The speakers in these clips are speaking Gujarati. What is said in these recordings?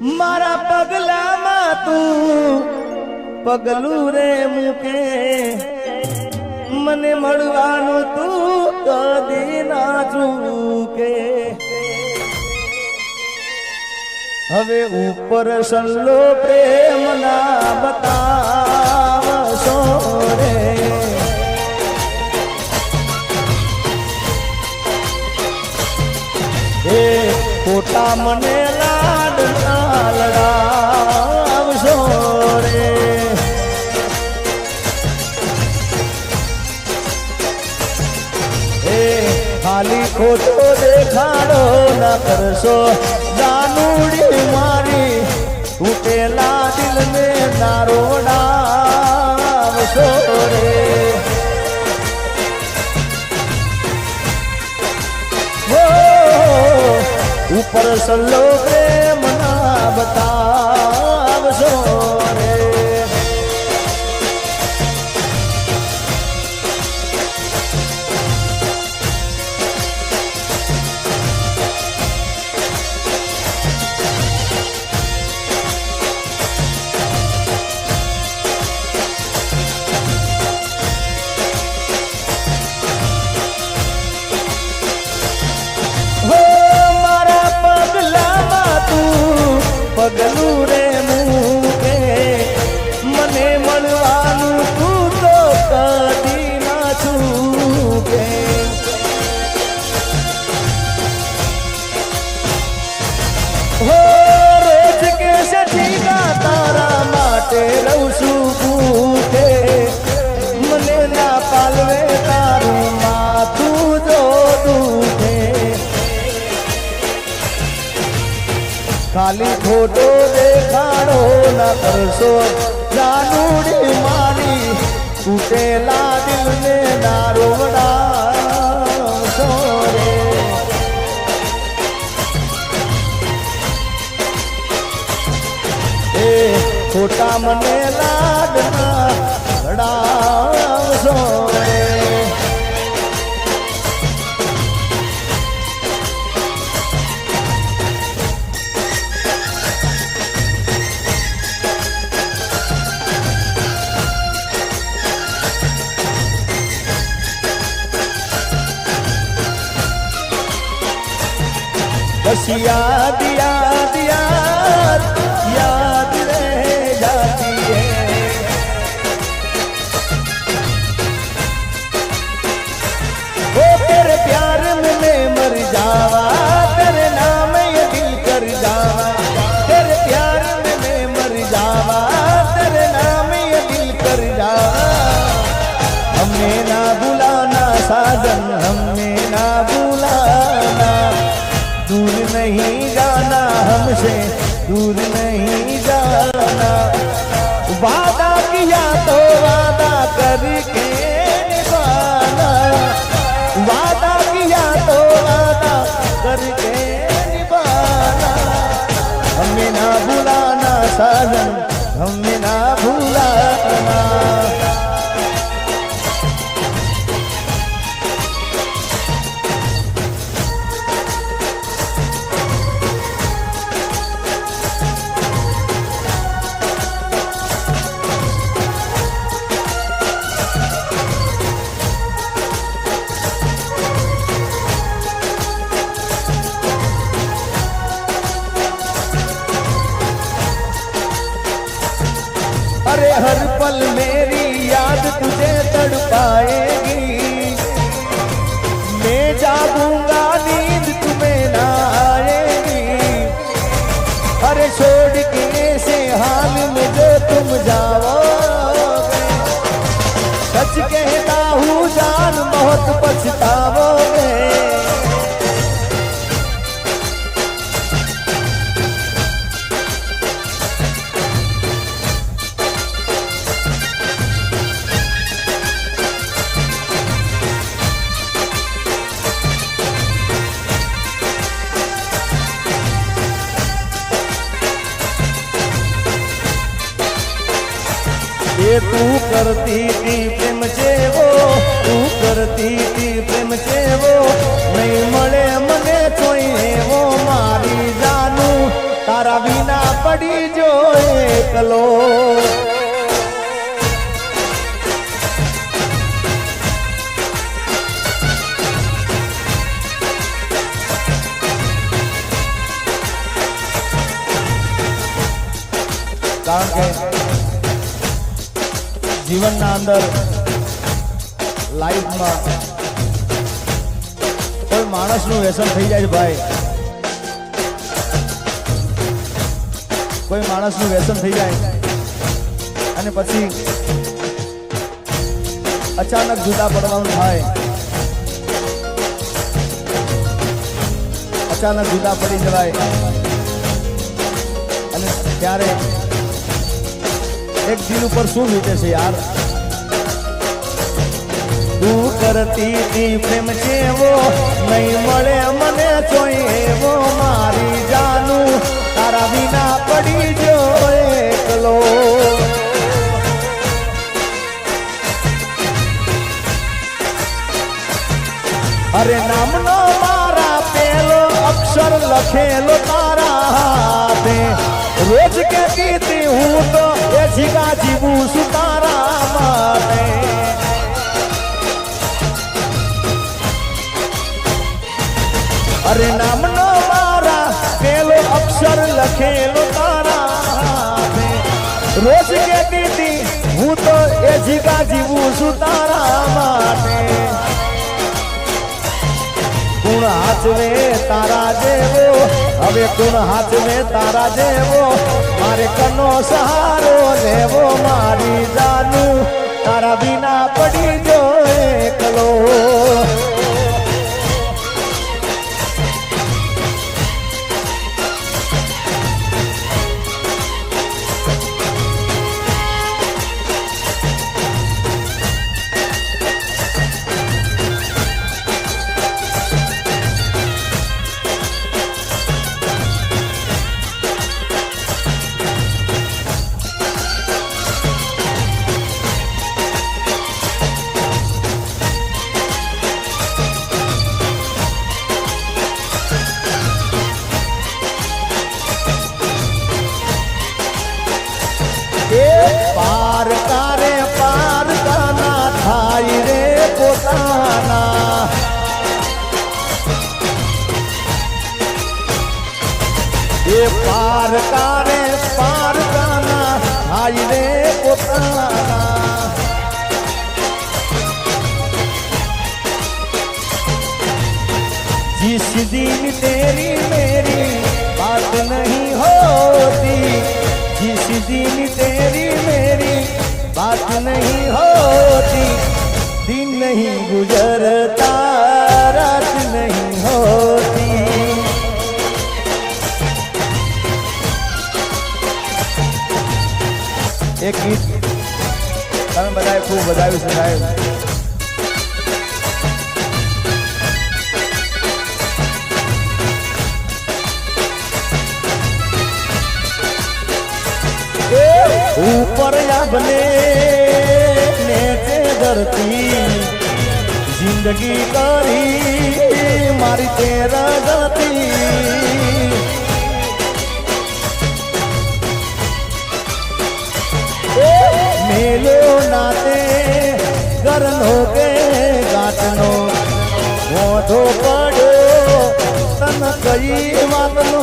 મારા પગલામાં તું પગલું રે મૂકે. મને મળવાનું તું કદી ના ચૂકે. હવે ઉપર સલ્લો પ્રેમ ના બતાવશો રે. ખોટા મને કરશો? દાનુડી મારી તૂટેલા દિલને નારોડાવશો રે. ઉપર સલ્લો પ્રેમ ના બતાવશો. ખાલી ખોટો દેખાડો ના કરશો. જાનુડી મારી તૂટેલા દિલને દારોડાવશો રે. એ ખોટા મને લાડના ઘડાવશો રે हमसे दूर नहीं जाना वादा किया तो वादा करके निभाना वादा किया तो वादा करके निभाना हमें ना भुलाना साजन हमें ना हर पल मेरी याद तुझे तड़पाएगी। मैं जागूँगा, नींद तुम्हें ना आएगी। अरे छोड़ के ऐसे हाल में जो तुम जाओ सच कहता हूँ, जान बहुत पछताओगे। કરતી તી પ્રેમ જેવો, તું કરતી તી પ્રેમ જેવો. નહીં મળે મને કોઈ એવો મારી જાનું, તારા વિના પડી જો એકલો. જીવનના અંદર લાઈફમાં કોઈ માણસનું વ્યસન થઈ જાય છે ભાઈ. કોઈ માણસનું વ્યસન થઈ જાય. અને પછી અચાનક જુદા પડવાનું થાય. અચાનક જુદા પડી જવાય. અને ત્યારે એક દિલ ઉપર શું વીતે છે યાર? તું કરતી તી પ્રેમ જેવો, નહીં મળે મને કોઈ એવો. મારી જાનું તારા વિના પડી જો એકલો. અરે નામનો મારા પેલો અક્ષર લખેલો તારા હાથે. રોજ કહેતી હતી હું તો એ જીગા જીવું છું માટે અરે નામનો મારા પેલો અક્ષર લખેલો તારા રોજ કહેતી હતી હું તો એ જીગા જીવું છું માટે ગુણ હાચવે તારા જેવો. હવે ગુણ હાચવે તારા જેવો? મારે કનો સહારો લેવો મારી જાનું. તારા વિના પડી જો એકલો. ये पार का पार गाना आई रे उतारा जिस दिन तेरी मेरी बात नहीं होती, जिस दिन तेरी मेरी बात नहीं होती, दिन नहीं गुजरता, रात नहीं होती એ ગીત. તમે બધાએ ખૂબ વધાવ્યું છે ઉપર બને ને તે ધરતી. જિંદગી કરી મારી તે રગતી હેલો નાતે ગરનો કે ગાટનો મોઢો પડ્યો તન કઈ વાતનો.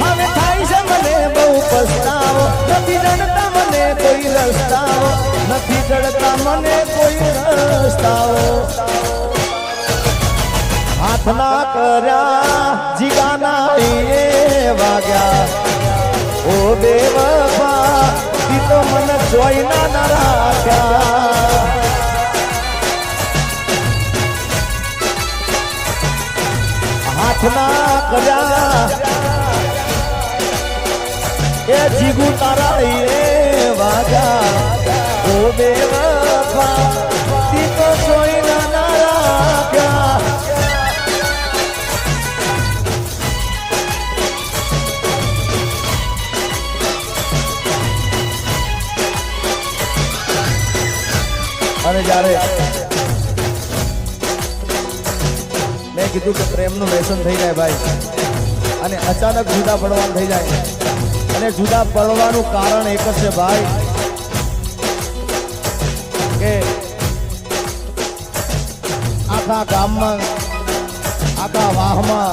હવે થાય છે મને બહુ પસ્તાવો, નથી રડતા મને કોઈ રસ્તાઓ નથી રડતા મને કોઈ રસ્તાઓ હાથના કર્યા, જીવાના એ વાગ્યા. ઓ દેવભા, ઈ તો મને જોઈના ના રાખ્યા. હાથના કર્યા. એ જીગુ તારા એ વાજા ઓ બેવફા જ્યારે મેં કીધું કે પ્રેમનું વ્યસન થઈ જાય ભાઈ. અને અચાનક જુદા પડવાનું થઈ જાય. અને જુદા પડવાનું કારણ એક જ છે ભાઈ. કે આખા ગામમાં, આખા વાહમાં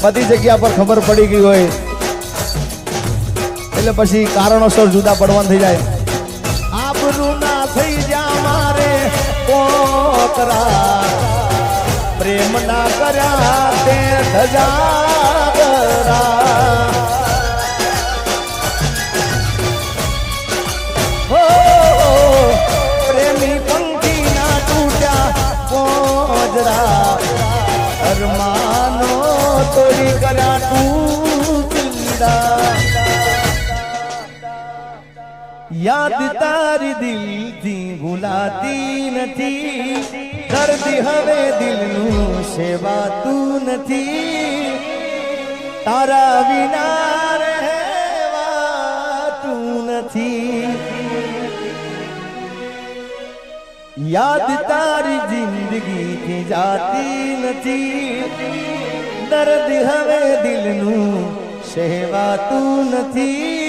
બધી જગ્યા પર ખબર પડી ગઈ હોય. એટલે પછી કારણોસર જુદા પડવાનું થઈ જાય. કોકરા પ્રેમ ના કર્યા તે ધજાગરા યાદ તારી દિલથી ભૂલાતી નથી. દર્દ હવે દિલનું સેવાતું નથી. તારા વિના રહેવાતું નથી. યાદ તારી જિંદગીથી જાતી નથી. દર્દ હવે દિલનું સહેવાતું નથી.